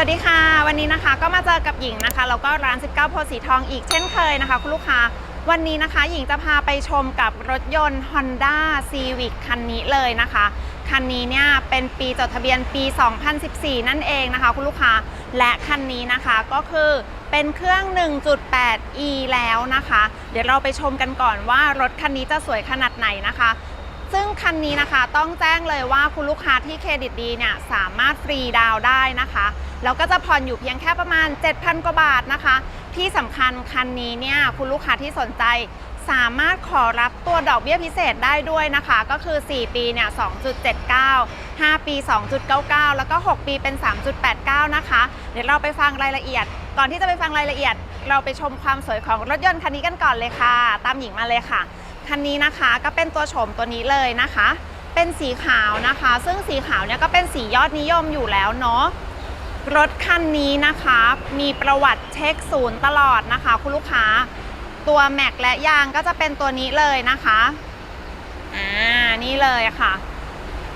สวัสดีค่ะ วันนี้นะคะก็มาเจอกับหญิงนะคะแล้วก็ร้าน 19โพสีทองอีกเช่นเคยนะคะ คุณลูกค้าวันนี้นะคะ หญิงจะพาไปชมกับรถยนต์ Honda Civic คันนี้เลยนะคะ คันนี้เนี่ยเป็นปีจดทะเบียนปี 2014 นั่นเองนะคะ คุณลูกค้าและคันนี้นะคะก็คือเป็นเครื่อง 1.8e แล้วนะคะ เดี๋ยวเราไปชมกันก่อนว่ารถคันนี้จะสวยขนาดไหนนะคะซึ่งคันนี้นะคะต้องแจ้งเลยว่าคุณลูกค้าที่เครดิตดีเนี่ยสามารถฟรีดาวได้นะคะ แล้วก็จะผ่อนอยู่เพียงแค่ประมาณ 7,000 กว่าบาทนะคะ ที่สำคัญคันนี้เนี่ยคุณลูกค้าที่สนใจสามารถขอรับตัวดอกเบี้ยพิเศษได้ด้วยนะคะ ก็คือ 4 ปีเนี่ย 2.79 5 ปี 2.99 แล้วก็ 6 ปีเป็น 3.89 นะคะ เดี๋ยวเราไปฟังรายละเอียด ก่อนที่จะไปฟังรายละเอียด เราไปชมความสวยของรถยนต์คันนี้กันก่อนเลยค่ะ ตามหญิงมาเลยค่ะ คันนี้นะคะก็เป็นตัวโฉมตัวนี้เลยนะคะ เป็นสีขาวนะคะ ซึ่งสีขาวเนี่ยก็เป็นสียอดนิยมอยู่แล้วเนาะ รถคันนี้นะคะ มีประวัติเช็คศูนย์ตลอดนะคะ คุณลูกค้า ตัวแม็กและยางก็จะเป็นตัวนี้เลยนะคะ อ่า นี่เลยค่ะ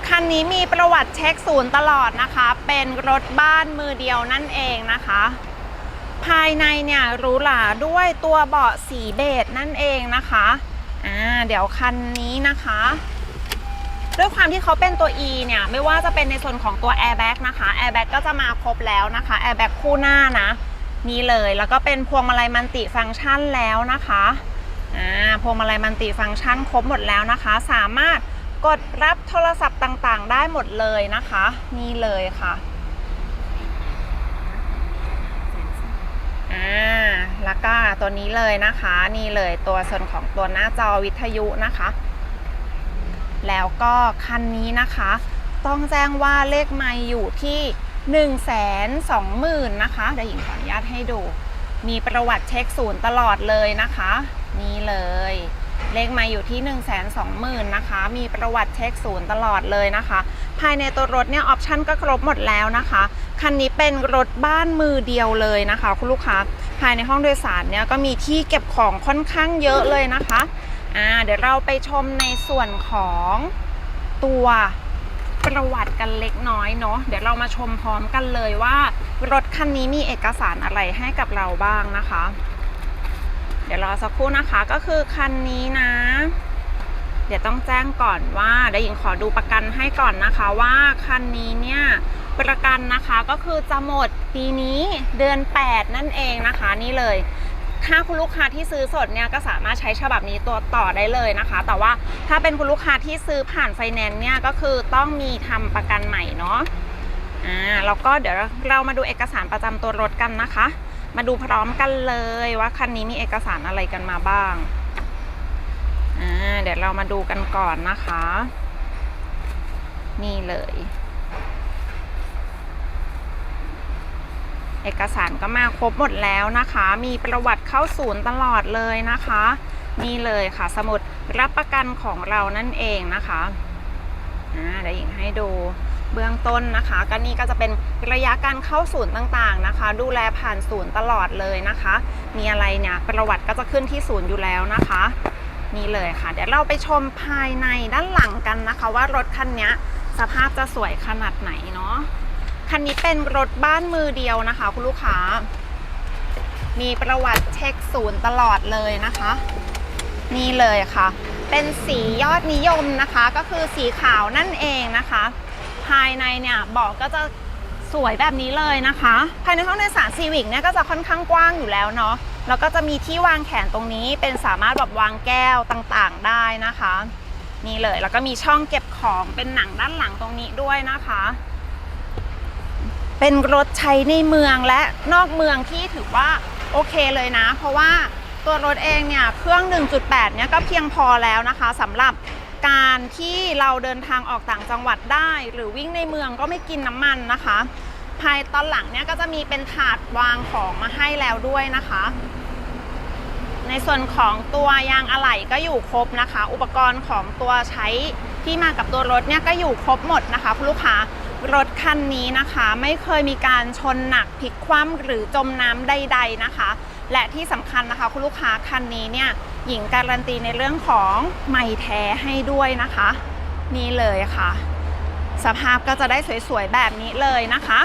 คันนี้มีประวัติเช็คศูนย์ตลอดนะคะ เป็นรถบ้านมือเดียวนั่นเองนะคะ ภายในเนี่ยหรูหราด้วยตัวเบาะสีเบจนั่นเองนะคะ อ่า เดี๋ยวคันนี้นะคะ ด้วยความที่เขาเป็นตัว E เนี่ยไม่ว่าจะเป็นในส่วนของตัว Airbag นะคะ Airbag ก็จะมาครบแล้วนะคะ Airbag คู่หน้านะนี่เลยแล้วก็เป็นพวงมาลัยมันติฟังก์ชันแล้วนะคะอ่าพวงมาลัยมันติฟังก์ชันครบหมดแล้วนะคะ สามารถกดรับโทรศัพท์ต่างๆ ได้หมดเลยนะคะ นี่เลยค่ะอ่าแล้วก็ตัวนี้เลยนะคะ นี่เลยตัวส่วนของตัวหน้าจอวิทยุนะคะ แล้วก็คันนี้นะคะ ต้องแจ้งว่าเลขไม่อยู่ที่ 1 2 0 0 0 0นะคะเดี๋ยวหญิงขออนุญาตให้ดู มีประวัติเช็คศูนย์ตลอดเลยนะคะ นี่เลย เลขไม่อยู่ที่ 1 2 0 0 0 0นะคะ มีประวัติเช็คศูนย์ตลอดเลยนะคะ ภายในตัวรถเนี่ยออปชั่นก็ครบหมดแล้วนะคะ คันนี้เป็นรถบ้านมือเดียวเลยนะคะ คุณลูกค้าภายในห้องโดยสารเนี่ยก็มีที่เก็บของค่อนข้างเยอะเลยนะคะ อ่าเดี๋ยวเราไปชมในส่วนของตัวประวัติกันเล็กน้อยเนาะเดี๋ยวเรามาชมพร้อมกันเลยว่ารถคันนี้มีเอกสารอะไรให้กับเราบ้างนะคะ เดี๋ยวรอสักครู่นะคะก็คือคันนี้นะ เดี๋ยวต้องแจ้งก่อนว่าเดี๋ยวหญิงขอดูประกันให้ก่อนนะคะว่าคันนี้เนี่ยประกันนะคะก็คือจะหมดปีนี้เดือน 8 นั่นเองนะคะนี่เลย ถ้าคุณลูกค้าที่ซื้อสดเนี่ยก็สามารถใช้ฉบับนี้ตัวต่อได้เลยนะคะ แต่ว่าถ้าเป็นคุณลูกค้าที่ซื้อผ่านไฟแนนซ์เนี่ยก็คือต้องมีทำประกันใหม่เนาะอ่าแล้วก็เดี๋ยวเรามาดูเอกสารประจำตัวรถกันนะคะ มาดูพร้อมกันเลยว่าคันนี้มีเอกสารอะไรกันมาบ้างอ่าเดี๋ยวเรามาดูกันก่อนนะคะ นี่เลย เอกสารก็มาครบหมดแล้วนะคะ มีประวัติเข้าศูนย์ตลอดเลยนะคะ นี่เลยค่ะ สมุดรับประกันของเรานั่นเองนะคะอ่าเดี๋ยวหญิงให้ดูเบื้องต้นนะคะก็นี่ก็จะเป็นระยะการเข้าศูนย์ต่างๆนะคะ ดูแลผ่านศูนย์ตลอดเลยนะคะ มีอะไรเนี่ยประวัติก็จะขึ้นที่ศูนย์อยู่แล้วนะคะ นี่เลยค่ะ เดี๋ยวเราไปชมภายในด้านหลังกันนะคะ ว่ารถคันนี้สภาพจะสวยขนาดไหนเนาะ คันนี้เป็นรถบ้านมือเดียวนะคะ คุณลูกค้า มีประวัติเช็คศูนย์ตลอดเลยนะคะ นี่เลยค่ะ เป็นสียอดนิยมนะคะ ก็คือสีขาวนั่นเองนะคะ ภายในเนี่ยเบอกก็จะสวยแบบนี้เลยนะคะ ภายในห้องโดยสารซีวิกเนี่ยก็จะค่อนข้างกว้างอยู่แล้วเนาะแล้วก็จะมีที่วางแขนตรงนี้เป็นสามารถแบบวางแก้วต่างๆได้นะคะ นี่เลยแล้วก็มีช่องเก็บของเป็นหนังด้านหลังตรงนี้ด้วยนะคะ เป็นรถใช้ในเมืองและนอกเมืองที่ถือว่าโอเคเลยนะ เพราะว่าตัวรถเองเนี่ยเครื่อง 1.8 เนี่ยก็เพียงพอแล้วนะคะสำหรับการที่เราเดินทางออกต่างจังหวัดได้ หรือวิ่งในเมืองก็ไม่กินน้ำมันนะคะ ภายตอนหลังเนี่ยก็จะมีเป็นถาดวางของมาให้แล้วด้วยนะคะ ในส่วนของตัวยางอะไหล่ก็อยู่ครบนะคะ อุปกรณ์ของตัวใช้ที่มากับตัวรถเนี่ยก็อยู่ครบหมดนะคะคุณลูกค้า รถคันนี้นะคะ ไม่เคยมีการชนหนักพลิกคว่ำหรือจมน้ำใด ๆนะคะ และที่สำคัญนะคะคุณลูกค้าคันนี้เนี่ยหญิงการันตีในเรื่องของไม่แท้ให้ด้วยนะคะ นี่เลยค่ะ สภาพก็จะได้สวยๆแบบนี้เลยนะคะ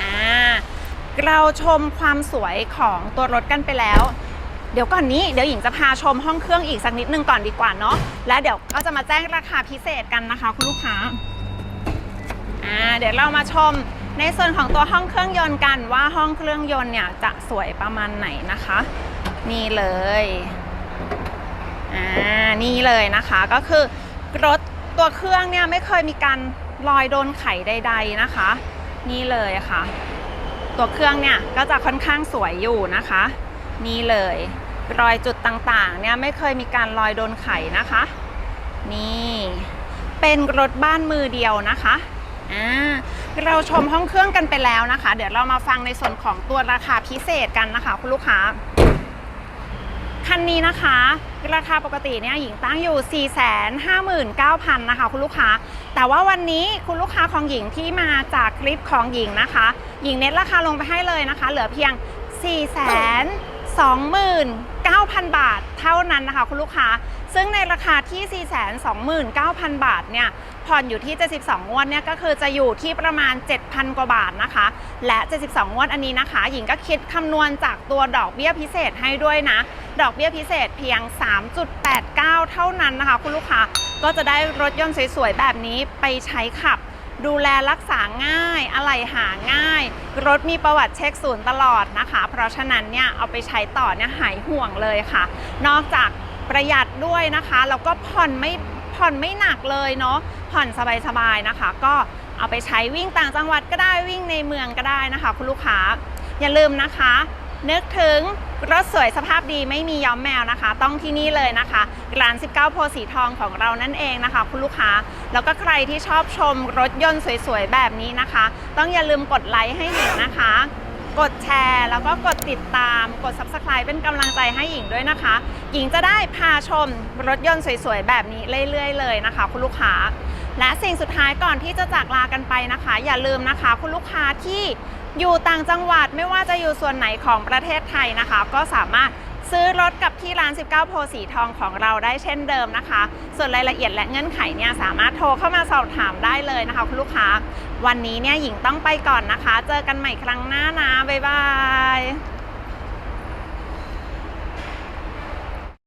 อ่าเราชมความสวยของตัวรถกันไปแล้วเดี๋ยวก่อนนี้เดี๋ยวหญิงจะพาชมห้องเครื่องอีกสักนิดนึงก่อนดีกว่าเนาะและเดี๋ยวก็จะมาแจ้งราคาพิเศษกันนะคะ คุณลูกค้า อ่าเดี๋ยวเรามาชมในส่วนของตัวห้องเครื่องยนต์กันว่าห้องเครื่องยนต์เนี่ยจะสวยประมาณไหนนะคะนี่เลยอ่านี่เลยนะคะก็คือรถตัวเครื่องเนี่ยไม่เคยมีการรอยโดนไขใด ๆนะคะ นี่เลยค่ะ ตัวเครื่องเนี่ยก็จะค่อนข้างสวยอยู่นะคะ นี่เลย รอยจุดต่างๆ เนี่ยไม่เคยมีการรอยโดนไขนะคะ นี่ เป็นรถบ้านมือเดียวนะคะ อ่าเราชมห้องเครื่องกันไปแล้วนะคะ เดี๋ยวเรามาฟังในส่วนของตัวราคาพิเศษกันนะคะคุณลูกค้าคันนี้นะคะ ราคาปกติเนี่ยหญิงตั้งอยู่ 459,000นะคะคุณลูกค้า แต่ว่าวันนี้คุณลูกค้าของหญิงที่มาจากคลิปของหญิงนะคะ หญิงเน็ตราคาลงไปให้เลยนะคะ เหลือเพียง 429,000 บาทเท่านั้นนะคะคุณลูกค้า ซึ่งในราคาที่ 429,000 บาทเนี่ยผ่อนอยู่ที่ 72 งวดเนี่ยก็คือจะอยู่ที่ประมาณ 7,000 กว่าบาทนะคะ และ 72 งวดอันนี้นะคะ หญิงก็คิดคำนวณจากตัวดอกเบี้ยพิเศษให้ด้วยนะ ดอกเบี้ยพิเศษเพียง 3.89 เท่านั้นนะคะ คุณลูกค้าก็จะได้รถยนต์สวยๆ แบบนี้ไปใช้ขับ ดูแลรักษาง่าย อะไหล่หาง่าย รถมีประวัติเช็คศูนย์ตลอดนะคะ เพราะฉะนั้นเนี่ยเอาไปใช้ต่อเนี่ยหายห่วงเลยค่ะ นอกจาก ประหยัดด้วยนะคะ แล้วก็ผ่อนไม่ผ่อนไม่หนักเลยเนาะผ่อนสบายๆนะคะ ก็เอาไปใช้วิ่งต่างจังหวัดก็ได้วิ่งในเมืองก็ได้นะคะ คุณลูกค้าอย่าลืมนะคะ นึกถึงรถสวยสภาพดีไม่มีย้อมแมวนะคะ ต้องที่นี่เลยนะคะร้าน 19 โพสีทองของเรานั่นเองนะคะ คุณลูกค้า แล้วก็ใครที่ชอบชมรถยนต์สวยๆแบบนี้นะคะ ต้องอย่าลืมกดไลค์ให้หญิงนะคะ กดแชร์ แล้วก็กดติดตามกด subscribe เป็นกำลังใจให้หญิงด้วยนะคะ หญิงจะได้พาชมรถยนต์สวยๆ แบบนี้เรื่อย ๆ เลยนะคะ คุณลูกค้า และสิ่งสุดท้ายก่อนที่จะจากลากันไปนะคะ อย่าลืมนะคะ คุณลูกค้าที่อยู่ต่างจังหวัดไม่ว่าจะอยู่ส่วนไหนของประเทศไทยนะคะ ก็สามารถ ซื้อรถกับที่ร้าน 19 โพสีทองของเราได้เช่นเดิมนะคะ ส่วนรายละเอียดและเงื่อนไขเนี่ยสามารถโทรเข้ามาสอบถามได้เลยนะคะคุณลูกค้า วันนี้เนี่ยหญิงต้องไปก่อนนะคะ เจอกันใหม่ครั้งหน้านะ บ๊ายบาย